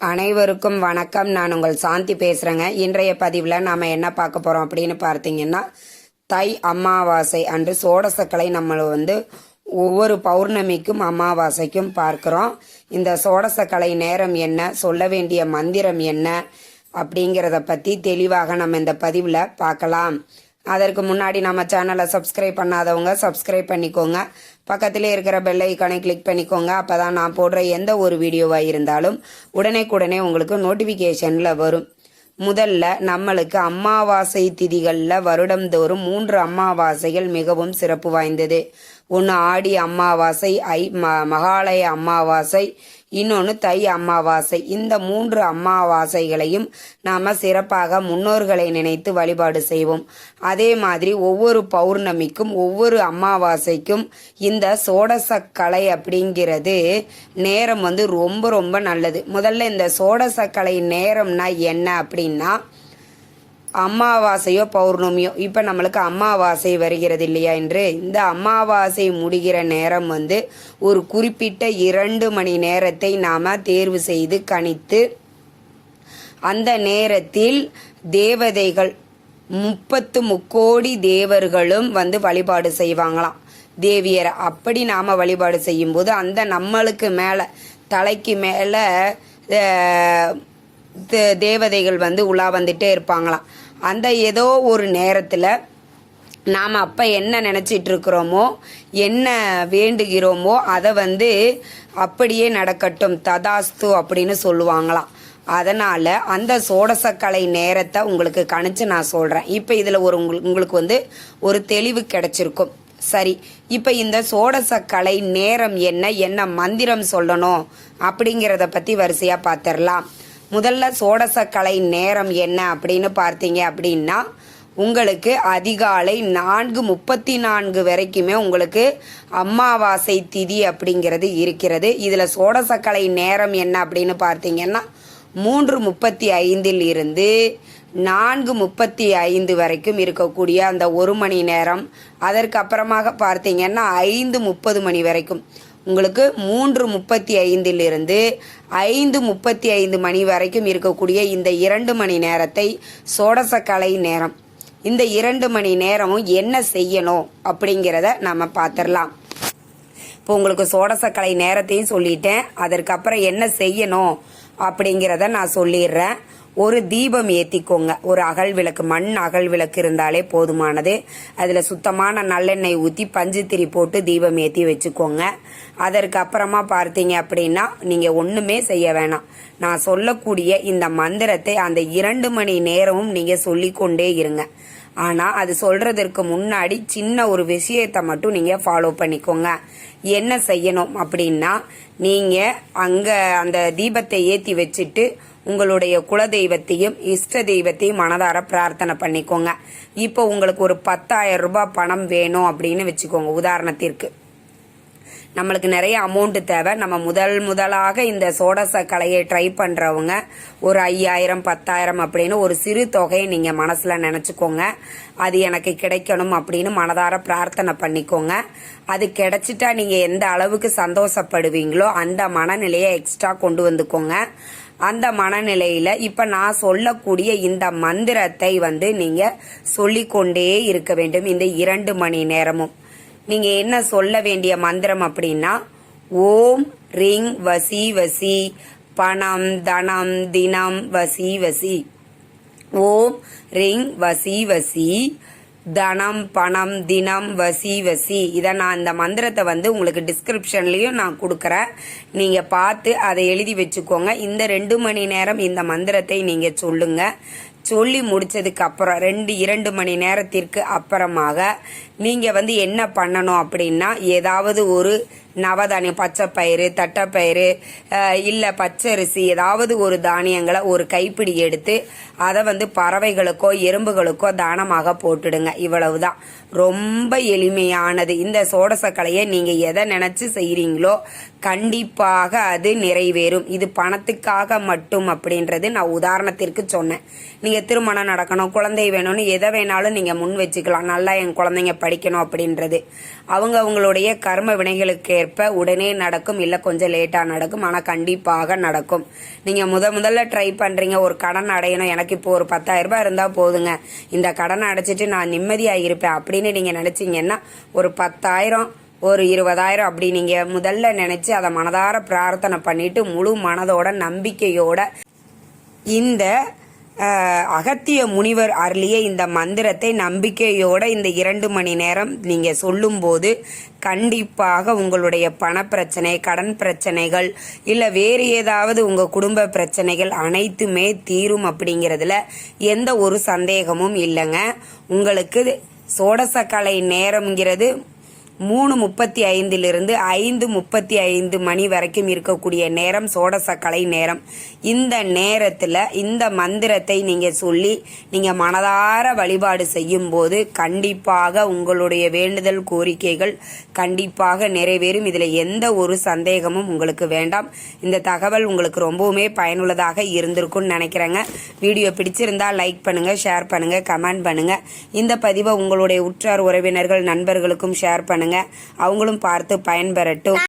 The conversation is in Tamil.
அனைவருக்கும் வணக்கம். நான் உங்கள் சாந்தி பேசுகிறேங்க இன்றைய பதிவில் நாம் என்ன பார்க்க போகிறோம் அப்படின்னு பார்த்தீங்கன்னா தை அமாவாசை அன்று சோடசக்கலை நம்ம வந்து ஒவ்வொரு பௌர்ணமிக்கும் அமாவாசைக்கும் பார்க்குறோம். இந்த சோடசக்கலை நேரம் என்ன? சொல்ல வேண்டிய மந்திரம் என்ன? அப்படிங்கிறத பற்றி தெளிவாக நம்ம இந்த பதிவில் பார்க்கலாம். அதற்கு முன்னாடி நம்ம சேனலை சப்ஸ்கிரைப் பண்ணாதவங்க சப்ஸ்கிரைப் பண்ணிக்கோங்க. பக்கத்திலே இருக்கிற பெல் ஐக்கானை கிளிக் பண்ணிக்கோங்க. அப்போ தான் நான் போடுற எந்த ஒரு வீடியோவாக இருந்தாலும் உடனே உங்களுக்கு நோட்டிஃபிகேஷனில் வரும். முதல்ல நம்மளுக்கு அமாவாசை திதிகளில் வருடந்தோறும் மூன்று அமாவாசைகள் மிகவும் சிறப்பு வாய்ந்தது. ஒன்று ஆடி அம்மாவாசை ஐ ம மகாலய அமாவாசை இன்னொன்று தை அமாவாசை. இந்த மூன்று அமாவாசைகளையும் நாம் சிறப்பாக முன்னோர்களை நினைத்து வழிபாடு செய்வோம். அதே மாதிரி ஒவ்வொரு பௌர்ணமிக்கும் ஒவ்வொரு அமாவாசைக்கும் இந்த சோடசக்கலை அப்படிங்கிறது நேரம் வந்து ரொம்ப ரொம்ப நல்லது. முதல்ல இந்த சோடசக்கலை நேரம்னா என்ன அப்படின்னா அமாவாசையோ பௌர்ணமியோ. இப்போ நம்மளுக்கு அமாவாசை வருகிறது இல்லையா என்று இந்த அமாவாசை முடிகிற நேரம் வந்து ஒரு குறிப்பிட்ட இரண்டு மணி நேரத்தை நாம் தேர்வு செய்து கணித்து அந்த நேரத்தில் தேவதைகள் முப்பத்து முக்கோடி தேவர்களும் வந்து வழிபாடு செய்வாங்களாம். தேவியரை அப்படி நாம் வழிபாடு செய்யும்போது அந்த நம்மளுக்கு மேலே தலைக்கு மேலே தேவதைகள் வந்து உலா வந்துட்டே இருப்பாங்களாம். அந்த ஏதோ ஒரு நேரத்தில் நாம் அப்போ என்ன நினச்சிட்டு இருக்கிறோமோ என்ன வேண்டுகிறோமோ அதை வந்து அப்படியே நடக்கட்டும் ததாஸ்து அப்படின்னு சொல்லுவாங்களாம் அதனால் அந்த சோடசக்கலை நேரத்தை உங்களுக்கு கணிச்சு நான் சொல்கிறேன் இப்போ இதில் ஒரு உங்களுக்கு உங்களுக்கு வந்து ஒரு தெளிவு கிடைச்சிருக்கும். சரி இப்போ இந்த சோடசக்கலை நேரம் என்ன என்ன மந்திரம் சொல்லணும் அப்படிங்கிறத பற்றி வரிசையாக பார்த்துடலாம் முதல்ல சோடசக்கலை நேரம் என்ன அப்படின்னு பார்த்தீங்க அப்படின்னா உங்களுக்கு அதிகாலை நான்கு முப்பத்தி நான்கு வரைக்குமே உங்களுக்கு அம்மாவாசை திதி அப்படிங்கிறது இருக்கிறது. இதில் சோடசக்கலை நேரம் என்ன அப்படின்னு பார்த்தீங்கன்னா மூன்று முப்பத்தி ஐந்தில் இருந்து நான்கு முப்பத்தி ஐந்து வரைக்கும் இருக்கக்கூடிய அந்த ஒரு மணி நேரம். அதற்கு அப்புறமாக பார்த்தீங்கன்னா ஐந்து முப்பது மணி வரைக்கும். உங்களுக்கு மூன்று முப்பத்தி ஐந்திலிருந்து ஐந்து முப்பத்தி ஐந்து மணி வரைக்கும் இருக்கக்கூடிய இந்த இரண்டு மணி நேரத்தை சோடசக்கலை நேரம். இந்த இரண்டு மணி நேரமும் என்ன செய்யணும் அப்படிங்கிறத நம்ம பார்த்துடலாம் இப்போ உங்களுக்கு சோடசக்கலை நேரத்தையும் சொல்லிட்டேன். அதற்கப்புறம் என்ன செய்யணும் அப்படிங்கிறத நான் சொல்லிடுறேன். ஒரு தீபம் ஏற்றிக்கோங்க ஒரு அகல் விளக்கு மண் அகல் விளக்கு இருந்தாலே போதுமானது. அதில் சுத்தமான நல்லெண்ணெய் ஊற்றி பஞ்சு திரி போட்டு தீபம் ஏற்றி வச்சுக்கோங்க. அதற்கு அப்புறமா பார்த்தீங்க அப்படின்னா நீங்கள் ஒன்றுமே செய்ய வேணாம். நான் சொல்லக்கூடிய இந்த மந்திரத்தை அந்த இரண்டு மணி நேரமும் நீங்கள் சொல்லிக்கொண்டே இருங்க. ஆனால் அது சொல்கிறதற்கு முன்னாடி சின்ன ஒரு விஷயத்தை மட்டும் நீங்கள் ஃபாலோ பண்ணிக்கோங்க. என்ன செய்யணும் அப்படின்னா நீங்கள் அங்கே அந்த தீபத்தை ஏற்றி வச்சுட்டு உங்களுடைய குலதெய்வத்தையும் இஷ்ட தெய்வத்தையும் மனதார பிரார்த்தனை பண்ணிக்கோங்க. இப்போ உங்களுக்கு ஒரு பத்தாயிரம் ரூபாய் பணம் வேணும் அப்படின்னு வச்சுக்கோங்க உதாரணத்திற்கு. நம்மளுக்கு நிறைய அமௌண்ட்டு தேவை. நம்ம முதல் முதலாக இந்த சோடச கலையை ட்ரை பண்ணுறவங்க ஒரு ஐயாயிரம் பத்தாயிரம் அப்படின்னு ஒரு சிறு தொகையை நீங்கள் மனசில் நினச்சிக்கோங்க. அது எனக்கு கிடைக்கணும் அப்படின்னு மனதார பிரார்த்தனை பண்ணிக்கோங்க. அது கிடைச்சிட்டா நீங்கள் எந்த அளவுக்கு சந்தோஷப்படுவீங்களோ அந்த மனநிலையை எக்ஸ்ட்ரா கொண்டு வந்துக்கோங்க. அந்த மனநிலையில இப்போ நான் சொல்லக்கூடிய இந்த மந்திரத்தை வந்து நீங்க சொல்லிக்கொண்டே இருக்க வேண்டும் இந்த இரண்டு மணி நேரமும். நீங்க என்ன சொல்ல வேண்டிய மந்திரம் அப்படின்னா ஓம் ரிங் வசி வசி பணம் தனம் தினம் வசி வசி. ஓம் ரிங் வசி வசி தனம் பணம் தினம் வசி வசி. இதை நான் இந்த மந்திரத்தை வந்து உங்களுக்கு டிஸ்கிரிப்ஷன்லேயும் நான் கொடுக்குறேன். நீங்கள் பார்த்து அதை எழுதி வச்சுக்கோங்க. இந்த ரெண்டு மணி நேரம் இந்த மந்திரத்தை நீங்கள் சொல்லுங்கள் சொல்லி முடிச்சதுக்கு அப்புறம் ரெண்டு இரண்டு மணி நேரத்திற்கு அப்புறமாக நீங்கள் வந்து என்ன பண்ணணும் அப்படின்னா ஏதாவது ஒரு நவதானியம் பச்சைப்பயிறு தட்டைப்பயிறு இல்லை பச்சரிசி ஏதாவது ஒரு தானியங்களை ஒரு கைப்பிடி எடுத்து அதை வந்து பறவைகளுக்கோ எறும்புகளுக்கோ தானமாக போட்டுடுங்க. இவ்வளவுதான். ரொம்ப எளிமையானது. இந்த சோடசக்கலையை நீங்கள் எதை நினச்சி செய்கிறீங்களோ கண்டிப்பாக அது நிறைவேறும். இது பணத்துக்காக மட்டும் அப்படின்றது நான் உதாரணத்திற்கு சொன்னேன். நீங்கள் திருமணம் நடக்கணும் குழந்தை வேணும்னு எதை வேணாலும் நீங்கள் முன் வச்சுக்கலாம். நல்லா என் குழந்தைங்க படிக்கணும் அப்படின்றது. அவங்க அவங்களுடைய கர்ம வினைகளுக்கு ஏற்ப உடனே நடக்கும் இல்லை கொஞ்சம் லேட்டாக நடக்கும் ஆனால் கண்டிப்பாக நடக்கும். நீங்கள் முத முதல்ல ட்ரை பண்ணுறீங்க ஒரு கடன் அடையணும் எனக்கு இப்போ ஒரு பத்தாயிரரூபா இருந்தால் போதுங்க. இந்த கடனை அடைச்சிட்டு நான் நிம்மதியாக இருப்பேன் அப்படின்னு நீங்கள் நினச்சிங்கன்னா ஒரு பத்தாயிரம் ஒரு இருபதாயிரம் அப்படி நீங்கள் முதல்ல நினச்சி அதை மனதார பிரார்த்தனை பண்ணிவிட்டு முழு மனதோட நம்பிக்கையோட இந்த அகத்திய முனிவர் அருளிய இந்த மந்திரத்தை நம்பிக்கையோட இந்த இரண்டு மணி நேரம் நீங்க சொல்லும்போது கண்டிப்பாக உங்களுடைய பணப்பிரச்சனை கடன் பிரச்சனைகள் இல்லை வேறு ஏதாவது உங்க குடும்ப பிரச்சனைகள் அனைத்துமே தீரும் அப்படிங்கிறதுல எந்த ஒரு சந்தேகமும் இல்லைங்க. உங்களுக்கு சோடசக்கலை நேரம்ங்கிறது மூணு முப்பத்தி ஐந்திலிருந்து ஐந்து முப்பத்தி ஐந்து மணி வரைக்கும் இருக்கக்கூடிய நேரம் சோடசக்கலை நேரம். இந்த நேரத்தில் இந்த மந்திரத்தை நீங்கள் சொல்லி நீங்கள் மனதார வழிபாடு செய்யும்போது கண்டிப்பாக உங்களுடைய வேண்டுதல் கோரிக்கைகள் கண்டிப்பாக நிறைவேறும். இதில் எந்த ஒரு சந்தேகமும் உங்களுக்கு வேண்டாம். இந்த தகவல் உங்களுக்கு ரொம்பவுமே பயனுள்ளதாக இருந்திருக்கும்னு நினைக்கிறேங்க. வீடியோ பிடிச்சிருந்தா லைக் பண்ணுங்கள் ஷேர் பண்ணுங்கள் கமெண்ட் பண்ணுங்கள் இந்த பதிவை உங்களுடைய உற்றார் உறவினர்கள் நண்பர்களுக்கும் ஷேர் பண்ணுங்கள் பண்ணுங்க. அவங்களும் பார்த்து பயன்பெறட்டும்.